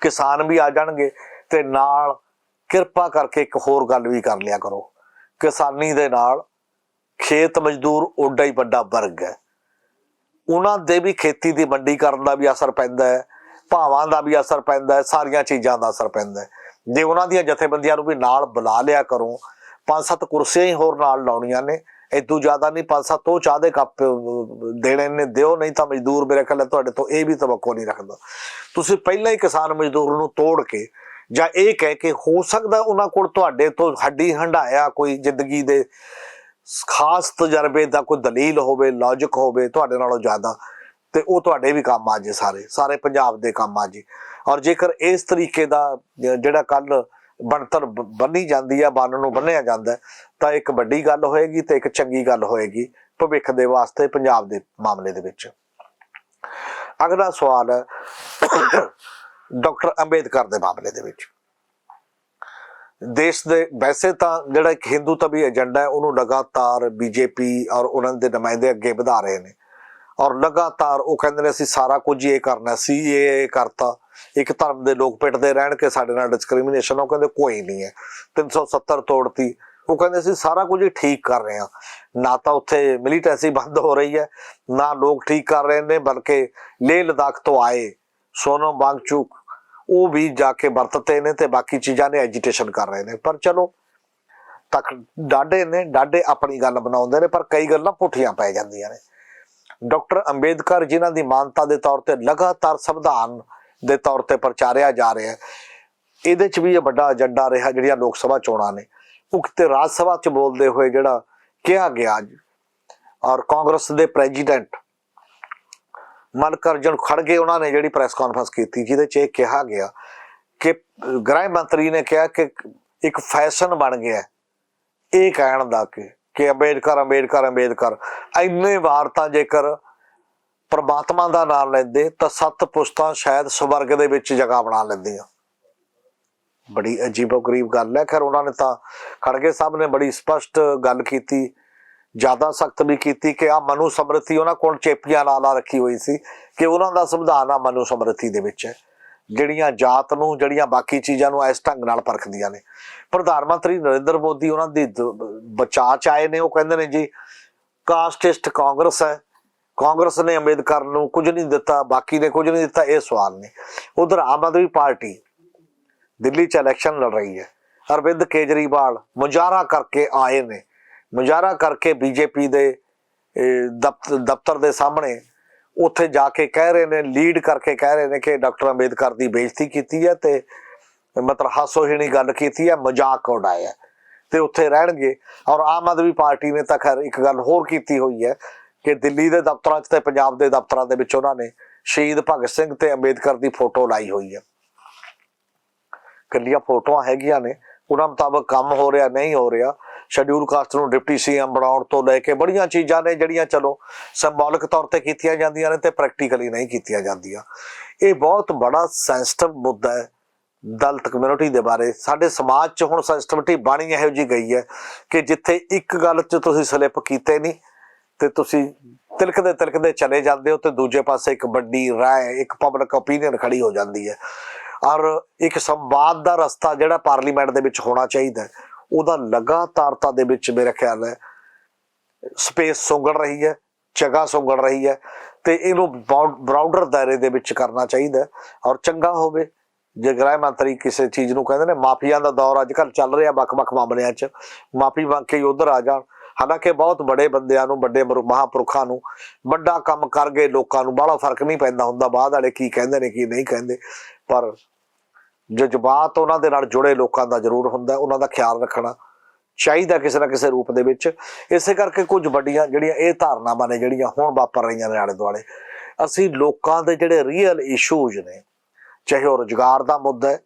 ਕਿਸਾਨ ਵੀ ਆ ਜਾਣਗੇ ਤੇ ਨਾਲ ਕਿਰਪਾ ਕਰਕੇ ਇੱਕ ਹੋਰ ਗੱਲ ਵੀ ਕਰ ਲਿਆ ਕਰੋ। ਕਿਸਾਨੀ ਦੇ ਨਾਲ ਖੇਤ ਮਜ਼ਦੂਰ ਓਡਾ ਹੀ ਵੱਡਾ ਵਰਗ ਹੈ। ਉਹਨਾਂ ਦੇ ਵੀ ਖੇਤੀ ਦੀ ਮੰਡੀ ਕਰਨ ਦਾ ਵੀ ਅਸਰ ਪੈਂਦਾ ਹੈ, ਭਾਵਾਂ ਦਾ ਵੀ ਅਸਰ ਪੈਂਦਾ ਹੈ, ਸਾਰੀਆਂ ਚੀਜ਼ਾਂ ਦਾ ਅਸਰ ਪੈਂਦਾ ਹੈ। ਜੇ ਉਹਨਾਂ ਦੀਆਂ ਜਥੇਬੰਦੀਆਂ ਨੂੰ ਵੀ ਨਾਲ ਬੁਲਾ ਲਿਆ ਕਰੋ, ਪੰਜ ਸੱਤ ਕੁਰਸੀਆਂ ਹੀ ਹੋਰ ਨਾਲ ਲਾਉਣੀਆਂ ਨੇ ਇਦੋਂ ਜ਼ਿਆਦਾ ਨਹੀਂ ਪੰਜ ਸੱਤ ਉਹ ਚਾਹ ਦੇ ਕੱਪ ਦੇਣੇ ਨੇ, ਦਿਓ, ਨਹੀਂ ਤਾਂ ਮਜ਼ਦੂਰ ਮੇਰੇ ਖਿਆਲ ਤੁਹਾਡੇ ਤੋਂ ਇਹ ਵੀ ਤਵੱਕੋ ਨਹੀਂ ਰੱਖਦਾ। ਤੁਸੀਂ ਪਹਿਲਾਂ ਹੀ ਕਿਸਾਨ ਮਜ਼ਦੂਰ ਨੂੰ ਤੋੜ ਕੇ ਜਾਂ ਇਹ ਕਹਿ ਕੇ ਹੋ ਸਕਦਾ ਉਹਨਾਂ ਕੋਲ ਤੁਹਾਡੇ ਤੋਂ ਹੱਡੀ ਹੰਡਾਇਆ ਕੋਈ ਜ਼ਿੰਦਗੀ ਦੇ ਖਾਸ ਤਜਰਬੇ ਦਾ ਕੋਈ ਦਲੀਲ ਹੋਵੇ ਲੌਜੀਕ ਹੋਵੇ, ਤੁਹਾਡੇ ਨਾਲੋਂ ਜ਼ਿਆਦਾ। ਤੇ ਉਹ ਤੁਹਾਡੇ ਵੀ ਕੰਮ ਆ ਜੇ ਸਾਰੇ ਸਾਰੇ ਪੰਜਾਬ ਦੇ ਕੰਮ ਆ ਜੇ। ਔਰ ਜੇਕਰ ਇਸ ਤਰੀਕੇ ਦਾ ਜਿਹੜਾ ਕੱਲ ਬਣਤਰ ਬ- ਬੰਨੀ ਜਾਂਦੀ ਆ, ਬੰਨ ਨੂੰ ਬੰਨਿਆ ਜਾਂਦਾ ਤਾਂ ਇੱਕ ਵੱਡੀ ਗੱਲ ਹੋਏਗੀ ਤੇ ਇੱਕ ਚੰਗੀ ਗੱਲ ਹੋਏਗੀ ਭਵਿੱਖ ਦੇ ਵਾਸਤੇ ਪੰਜਾਬ ਦੇ ਮਾਮਲੇ ਦੇ ਵਿੱਚ। ਅਗਲਾ ਸਵਾਲ ਹੈ ਡਾਕਟਰ ਅੰਬੇਦਕਰ ਦੇ ਮਾਮਲੇ ਦੇ ਵਿੱਚ। ਦੇਸ਼ ਦੇ ਵੈਸੇ ਤਾਂ ਜਿਹੜਾ ਇੱਕ ਹਿੰਦੂਤਵੀ ਏਜੰਡਾ ਹੈ, ਉਹਨੂੰ ਲਗਾਤਾਰ ਬੀਜੇਪੀ ਔਰ ਉਹਨਾਂ ਦੇ ਨੁਮਾਇੰਦੇ ਅੱਗੇ ਵਧਾ ਰਹੇ ਨੇ। ਔਰ ਲਗਾਤਾਰ ਉਹ ਕਹਿੰਦੇ ਨੇ, ਅਸੀਂ ਸਾਰਾ ਕੁਝ ਇਹ ਕਰਨਾ ਸੀ ਇਹ ਕਰਤਾ। ਇੱਕ ਧਰਮ ਦੇ ਲੋਕ ਪਿੱਟਦੇ ਰਹਿਣ ਕੇ ਸਾਡੇ ਨਾਲ ਡਿਸਕ੍ਰਿਮੀਨੇਸ਼ਨ ਉਹ ਕਹਿੰਦੇ ਕੋਈ ਨਹੀਂ ਹੈ। 370 ਤੋੜਤੀ। ਉਹ ਕਹਿੰਦੇ, ਅਸੀਂ ਸਾਰਾ ਕੁਝ ਠੀਕ ਕਰ ਰਹੇ ਹਾਂ। ਨਾ ਤਾਂ ਉੱਥੇ ਮਿਲੀਟੈਂਸੀ ਬੰਦ ਹੋ ਰਹੀ ਹੈ, ਨਾ ਲੋਕ ਠੀਕ ਕਰ ਰਹੇ ਨੇ, ਬਲਕਿ ਲੇਹ ਲਦਾਖ ਤੋਂ ਆਏ। ਸੋਨਮ ਵਾਂਗਚੂਕ, ਉਹ ਵੀ ਜਾ ਕੇ ਵਰਤਤੇ ਨੇ ਤੇ ਬਾਕੀ ਚੀਜ਼ਾਂ ਨੇ ਐਜੀਟੇਸ਼ਨ ਕਰ ਰਹੇ ਨੇ। ਪਰ ਚਲੋ, ਤੱਕ ਡਾਡੇ ਨੇ ਡਾਡੇ ਆਪਣੀ ਗੱਲ ਬਣਾਉਂਦੇ ਨੇ, ਪਰ ਕਈ ਗੱਲਾਂ ਪੁੱਠੀਆਂ ਪੈ ਜਾਂਦੀਆਂ ਨੇ। ਡਾਕਟਰ ਅੰਬੇਦਕਰ ਜਿਨ੍ਹਾਂ ਦੀ ਮਾਨਤਾ ਦੇ ਤੌਰ ਤੇ ਲਗਾਤਾਰ ਸੰਵਿਧਾਨ ਦੇ ਤੌਰ ਤੇ ਪ੍ਰਚਾਰਿਆ ਜਾ ਰਿਹਾ ਹੈ, ਇਹਦੇ ਚ ਵੀ ਇਹ ਵੱਡਾ ਏਜੰਡਾ ਰਿਹਾ ਜਿਹੜੀਆਂ ਲੋਕ ਸਭਾ ਚੋਣਾਂ ਨੇ। ਉਹ ਕਿਤੇ ਰਾਜ ਸਭਾ ਚ ਬੋਲਦੇ ਹੋਏ ਜਿਹੜਾ ਕਿਹਾ ਗਿਆ ਅੱਜ, ਔਰ ਕਾਂਗਰਸ ਦੇ ਪ੍ਰੈਜ਼ੀਡੈਂਟ ਮਲਕਰਜਨ ਖੜਗੇ ਉਹਨਾਂ ਨੇ ਜਿਹੜੀ ਪ੍ਰੈਸ ਕਾਨਫਰੰਸ ਕੀਤੀ, ਜਿਹਦੇ ਚ ਇਹ ਕਿਹਾ ਗਿਆ ਕਿ ਗ੍ਰਹਿ ਮੰਤਰੀ ਨੇ ਕਿਹਾ ਕਿ ਇੱਕ ਫੈਸ਼ਨ ਬਣ ਗਿਆ ਇਹ ਕਹਿਣ ਦਾ ਕਿ ਕਿ ਅੰਬੇਦਕਰ ਅੰਬੇਦਕਰ ਅੰਬੇਦਕਰ ਇੰਨੇ ਵਾਰ ਤਾਂ ਜੇਕਰ ਪਰਮਾਤਮਾ ਦਾ ਨਾਮ ਲੈਂਦੇ, ਤਾਂ ਸੱਤ ਪੁਸਤਾਂ ਸ਼ਾਇਦ ਸਵਰਗ ਦੇ ਵਿੱਚ ਜਗ੍ਹਾ ਬਣਾ ਲੈਂਦੀਆਂ। ਬੜੀ ਅਜੀਬੋ-ਗਰੀਬ ਗੱਲ ਹੈ। ਖੈਰ, ਉਹਨਾਂ ਨੇ ਤਾਂ ਖੜਗੇ ਸਾਹਿਬ ਨੇ ਬੜੀ ਸਪਸ਼ਟ ਗੱਲ ਕੀਤੀ। ਜ਼ਿਆਦਾ ਸਖਤ ਵੀ ਕੀਤੀ ਕਿ ਆ ਮਨੂ ਸਮਰਥੀ ਉਹਨਾਂ ਕੋਲ ਚੇਪੀਆਂ ਲਾ ਲਾ ਰੱਖੀ ਹੋਈ ਸੀ ਕਿ ਉਹਨਾਂ ਦਾ ਸੰਵਿਧਾਨ ਆ ਮਨੂ ਸਮਰਥੀ ਦੇ ਵਿੱਚ। ਹੈ ਜਿਹੜੀਆਂ ਜਾਤ ਨੂੰ, ਜਿਹੜੀਆਂ ਬਾਕੀ ਚੀਜ਼ਾਂ ਨੂੰ ਇਸ ਢੰਗ ਨਾਲ ਪਰਖਦੀਆਂ ਨੇ। ਪ੍ਰਧਾਨ ਮੰਤਰੀ ਨਰਿੰਦਰ ਮੋਦੀ ਉਹਨਾਂ ਦੀ, ਬਚਾਅ ਚ ਆਏ ਨੇ, ਉਹ ਕਹਿੰਦੇ ਨੇ ਜੀ, ਕਾਸਟਿਸਟ ਕਾਂਗਰਸ ਹੈ। ਕਾਂਗਰਸ ਨੇ ਅੰਬੇਦਕਰ ਨੂੰ ਕੁਝ ਨਹੀਂ ਦਿੱਤਾ, ਬਾਕੀ ਨੇ ਕੁਝ ਨਹੀਂ ਦਿੱਤਾ, ਇਹ ਸਵਾਲ ਨੇ। ਉਧਰ ਆਮ ਆਦਮੀ ਪਾਰਟੀ ਦਿੱਲੀ ਚ ਇਲੈਕਸ਼ਨ ਲੜ ਰਹੀ ਹੈ। ਅਰਵਿੰਦ ਕੇਜਰੀਵਾਲ ਮੁਜ਼ਾਹਰਾ ਕਰਕੇ ਆਏ ਨੇ। ਮੁਜ਼ਾਹਰਾ ਕਰਕੇ ਬੀਜੇਪੀ ਦੇ ਇਹ, ਦਫ਼ਤਰ ਦੇ ਸਾਹਮਣੇ ਉੱਥੇ ਜਾ ਕੇ ਕਹਿ ਰਹੇ ਨੇ ਲੀਡ ਕਰਕੇ ਕਹਿ ਰਹੇ ਨੇ ਕਿ ਡਾਕਟਰ ਅੰਬੇਦਕਰ ਦੀ ਬੇਇੱਜ਼ਤੀ ਕੀਤੀ ਹੈ ਤੇ ਮਤਲਬ ਹਾਸੋਹੀਣੀ ਗੱਲ ਕੀਤੀ ਹੈ ਮਜ਼ਾਕ ਉਡਾਇਆ ਤੇ ਉੱਥੇ ਰਹਿਣਗੇ। ਔਰ ਆਮ ਆਦਮੀ ਪਾਰਟੀ ਨੇ ਤਾਂ ਖੈਰ ਇੱਕ ਗੱਲ ਹੋਰ ਕੀਤੀ ਹੋਈ ਹੈ ਕਿ ਦਿੱਲੀ ਦੇ ਦਫ਼ਤਰਾਂ 'ਚ ਤੇ ਪੰਜਾਬ ਦੇ ਦਫ਼ਤਰਾਂ ਦੇ ਵਿੱਚ ਉਹਨਾਂ ਨੇ ਸ਼ਹੀਦ ਭਗਤ ਸਿੰਘ ਤੇ ਅੰਬੇਦਕਰ ਦੀ ਫੋਟੋ ਲਾਈ ਹੋਈ ਹੈ। ਕੱਲੀਆਂ ਫੋਟੋਆਂ ਹੈਗੀਆਂ ਨੇ ਉਹਨਾਂ ਮੁਤਾਬਕ ਕੰਮ ਹੋ ਰਿਹਾ ਨਹੀਂ ਹੋ ਰਿਹਾ। ਸ਼ਡਿਊਲ ਕਾਸਟ ਨੂੰ ਡਿਪਟੀ ਸੀਐਮ ਬਣਾਉਣ ਤੋਂ ਲੈ ਕੇ ਬੜੀਆਂ ਚੀਜ਼ਾਂ ਨੇ ਜਿਹੜੀਆਂ ਚਲੋ ਸਿੰਬੋਲਿਕ ਤੌਰ ਤੇ ਕੀਤੀਆਂ ਜਾਂਦੀਆਂ ਨੇ ਤੇ ਪ੍ਰੈਕਟੀਕਲੀ ਨਹੀਂ ਕੀਤੀਆਂ ਜਾਂਦੀਆਂ। ਇਹ ਬਹੁਤ ਬੜਾ ਸੈਂਸਿਟਿਵ ਮੁੱਦਾ ਹੈ ਦਲਤ ਕਮਿਊਨਿਟੀ ਦੇ ਬਾਰੇ। ਸਾਡੇ ਸਮਾਜ 'ਚ ਹੁਣ ਸੈਂਸਿਟਿਵਿਟੀ ਬਾਣੀ ਇਹੋ ਜੀ ਗਈ ਹੈ ਕਿ ਜਿੱਥੇ ਇੱਕ ਗੱਲ 'ਚ ਤੁਸੀਂ ਸਲਿੱਪ ਕੀਤੇ ਨਹੀਂ ਤੇ ਤੁਸੀਂ ਤਿਲਕਦੇ ਤਿਲਕਦੇ ਚਲੇ ਜਾਂਦੇ ਹੋ ਤੇ ਦੂਜੇ ਪਾਸੇ ਇੱਕ ਵੱਡੀ ਰਾਏ, ਇੱਕ ਪਬਲਿਕ ਓਪੀਨੀਅਨ ਖੜੀ ਹੋ ਜਾਂਦੀ ਹੈ। ਔਰ ਇੱਕ ਸੰਵਾਦ ਦਾ ਰਸਤਾ ਜਿਹੜਾ ਪਾਰਲੀਮੈਂਟ ਦੇ ਵਿੱਚ ਹੋਣਾ ਚਾਹੀਦਾ ਉਹਦਾ ਲਗਾਤਾਰਤਾ ਦੇ ਵਿੱਚ ਮੇਰੇ ਖਿਆਲ ਹੈ ਸਪੇਸ ਸੁੰਗੜ ਰਹੀ ਹੈ, ਜਗ੍ਹਾ ਸੁੰਗੜ ਰਹੀ ਹੈ ਤੇ ਇਹਨੂੰ ਬਰਾਊਡਰ ਦਾਇਰੇ ਦੇ ਵਿੱਚ ਕਰਨਾ ਚਾਹੀਦਾ ਔਰ ਚੰਗਾ ਹੋਵੇ। ਜੇ ਗ੍ਰਹਿ ਮੰਤਰੀ ਕਿਸੇ ਚੀਜ਼ ਨੂੰ ਕਹਿੰਦੇ ਨੇ, ਮਾਫੀਆ ਦਾ ਦੌਰ ਅੱਜ ਕੱਲ ਚੱਲ ਰਿਹਾ ਵੱਖ-ਵੱਖ ਮਾਮਲਿਆਂ 'ਚ। ਮਾਫੀ ਮੰਗ ਕੇ ਉਧਰ ਆ ਜਾਣ। ਹਾਲਾਂਕਿ ਬਹੁਤ ਬੜੇ ਬੰਦਿਆਂ ਨੂੰ, ਵੱਡੇ ਮਰੂ- ਮਹਾਂਪੁਰਖਾਂ ਨੂੰ ਵੱਡਾ ਕੰਮ ਕਰ ਗਏ ਲੋਕਾਂ ਨੂੰ, ਬਾਹਲਾ ਫ਼ਰਕ ਨਹੀਂ ਪੈਂਦਾ ਹੁੰਦਾ, ਬਾਅਦ ਵਾਲੇ ਕੀ ਕਹਿੰਦੇ ਨੇ, ਕੀ ਨਹੀਂ ਕਹਿੰਦੇ। ਪਰ ਜਜ਼ਬਾਤ ਉਹਨਾਂ ਦੇ ਨਾਲ ਜੁੜੇ ਲੋਕਾਂ ਦਾ ਜ਼ਰੂਰ ਹੁੰਦਾ ਉਹਨਾਂ ਦਾ ਖਿਆਲ ਰੱਖਣਾ ਚਾਹੀਦਾ ਕਿਸੇ ਨਾ ਕਿਸੇ ਰੂਪ ਦੇ ਵਿੱਚ। ਇਸੇ ਕਰਕੇ ਕੁਝ ਵੱਡੀਆਂ ਜਿਹੜੀਆਂ ਇਹ ਧਾਰਨਾਵਾਂ ਨੇ, ਜਿਹੜੀਆਂ ਹੁਣ ਵਾਪਰ ਰਹੀਆਂ ਨੇ ਆਲੇ ਦੁਆਲੇ, ਅਸੀਂ ਲੋਕਾਂ ਦੇ ਜਿਹੜੇ ਰੀਅਲ ਇਸ਼ੂਜ਼ ਨੇ, ਚਾਹੇ ਉਹ ਰੁਜ਼ਗਾਰ ਦਾ ਮੁੱਦਾ ਹੈ,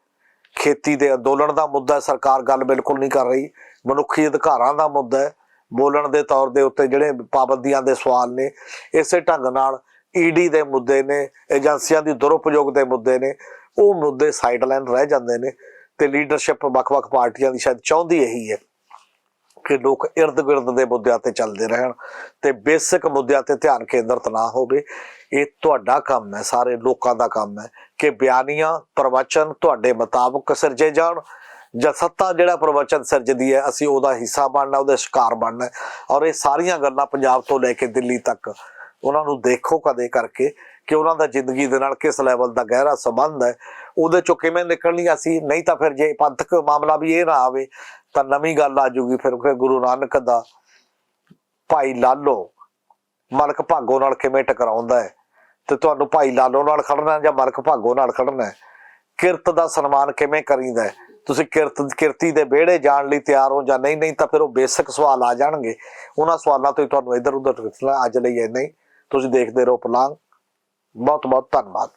ਖੇਤੀ ਦੇ ਅੰਦੋਲਨ ਦਾ ਮੁੱਦਾ ਸਰਕਾਰ ਗੱਲ ਬਿਲਕੁਲ ਨਹੀਂ ਕਰ ਰਹੀ, ਮਨੁੱਖੀ ਅਧਿਕਾਰਾਂ ਦਾ ਮੁੱਦਾ ਹੈ, ਬੋਲਣ ਦੇ ਤੌਰ ਦੇ ਉੱਤੇ ਜਿਹੜੇ ਪਾਬੰਦੀਆਂ ਦੇ ਸਵਾਲ ਨੇ, ਇਸੇ ਢੰਗ ਨਾਲ ਈਡੀ ਦੇ ਮੁੱਦੇ ਨੇ, ਏਜੰਸੀਆਂ ਦੀ ਦੁਰਉਪਯੋਗ ਦੇ ਮੁੱਦੇ ਨੇ ਉਹ ਮੁੱਦੇ ਸਾਈਡਲਾਈਨ ਰਹਿ ਜਾਂਦੇ ਨੇ ਤੇ ਲੀਡਰਸ਼ਿਪ ਵੱਖ-ਵੱਖ ਪਾਰਟੀਆਂ ਦੀ ਸ਼ਾਇਦ ਚਾਹੁੰਦੀ ਇਹੀ ਹੈ ਕਿ ਲੋਕ ird-gird ਦੇ ਮੁੱਦਿਆਂ ਤੇ ਚੱਲਦੇ ਰਹਿਣ ਤੇ ਬੇਸਿਕ ਮੁੱਦਿਆਂ ਤੇ ਧਿਆਨ ਕੇਂਦਰਿਤ ਨਾ ਹੋਵੇ। ਇਹ ਤੁਹਾਡਾ ਕੰਮ ਹੈ, ਸਾਰੇ ਲੋਕਾਂ ਦਾ ਕੰਮ ਹੈ ਕਿ ਬਿਆਨੀਆਂ, ਪ੍ਰਵਚਨ ਤੁਹਾਡੇ ਮੁਤਾਬਕ ਸਿਰਜੇ ਜਾਣ ਜਾਂ ਸੱਤਾ ਜਿਹੜਾ ਪ੍ਰਵਚਨ ਸਿਰਜਦੀ ਹੈ, ਅਸੀਂ ਉਹਦਾ ਹਿੱਸਾ ਬਣਨਾ, ਉਹਦੇ ਸ਼ਿਕਾਰ ਬਣਨਾ ਔਰ ਇਹ ਸਾਰੀਆਂ ਗੱਲਾਂ ਪੰਜਾਬ ਤੋਂ ਲੈ ਕੇ ਦਿੱਲੀ ਤੱਕ, ਉਹਨਾਂ ਨੂੰ ਦੇਖੋ ਕਦੇ ਕਰਕੇ ਕਿ ਉਹਨਾਂ ਦਾ ਜ਼ਿੰਦਗੀ ਦੇ ਨਾਲ ਕਿਸ ਲੈਵਲ ਦਾ ਗਹਿਰਾ ਸੰਬੰਧ ਹੈ, ਉਹਦੇ ਚੋਂ ਕਿਵੇਂ ਨਿਕਲਣੀ ਅਸੀਂ ਨਹੀਂ ਤਾਂ ਫਿਰ ਜੇ ਪੰਥਕ ਮਾਮਲਾ ਵੀ ਇਹ ਨਾ ਆਵੇ, ਤਾਂ ਨਵੀਂ ਗੱਲ ਆ ਜੂਗੀ ਫਿਰ ਗੁਰੂ ਨਾਨਕ ਦਾ ਭਾਈ ਲਾਲੋ ਮਲਕ ਭਾਗੋ ਨਾਲ ਕਿਵੇਂ ਟਕਰਾਉਂਦਾ ਹੈ? ਤੇ ਤੁਹਾਨੂੰ ਭਾਈ ਲਾਲੋ ਨਾਲ ਖੜਨਾ ਜਾਂ ਮਲਕ ਭਾਗੋ ਨਾਲ ਖੜਨਾ ਕਿਰਤ ਦਾ ਸਨਮਾਨ ਕਿਵੇਂ ਕਰੀਦਾ ਤੁਸੀਂ ਕਿਰਤ, ਕਿਰਤੀ ਦੇ ਵਿਹੜੇ ਜਾਣ ਲਈ ਤਿਆਰ ਹੋ ਜਾਂ ਨਹੀਂ ਨਹੀਂ ਤਾਂ ਫਿਰ ਉਹ ਬੇਸਿਕ ਸਵਾਲ ਆ ਜਾਣਗੇ। ਉਹਨਾਂ ਸਵਾਲਾਂ ਤੋਂ ਹੀ ਤੁਹਾਨੂੰ ਇੱਧਰ ਉੱਧਰ ਅੱਜ ਲਈ ਇੰਨਾ ਹੀ। ਤੁਸੀਂ ਦੇਖਦੇ ਰਹੋ ਪਲਾਂਗ ਬਹੁਤ ਬਹੁਤ ਧੰਨਵਾਦ।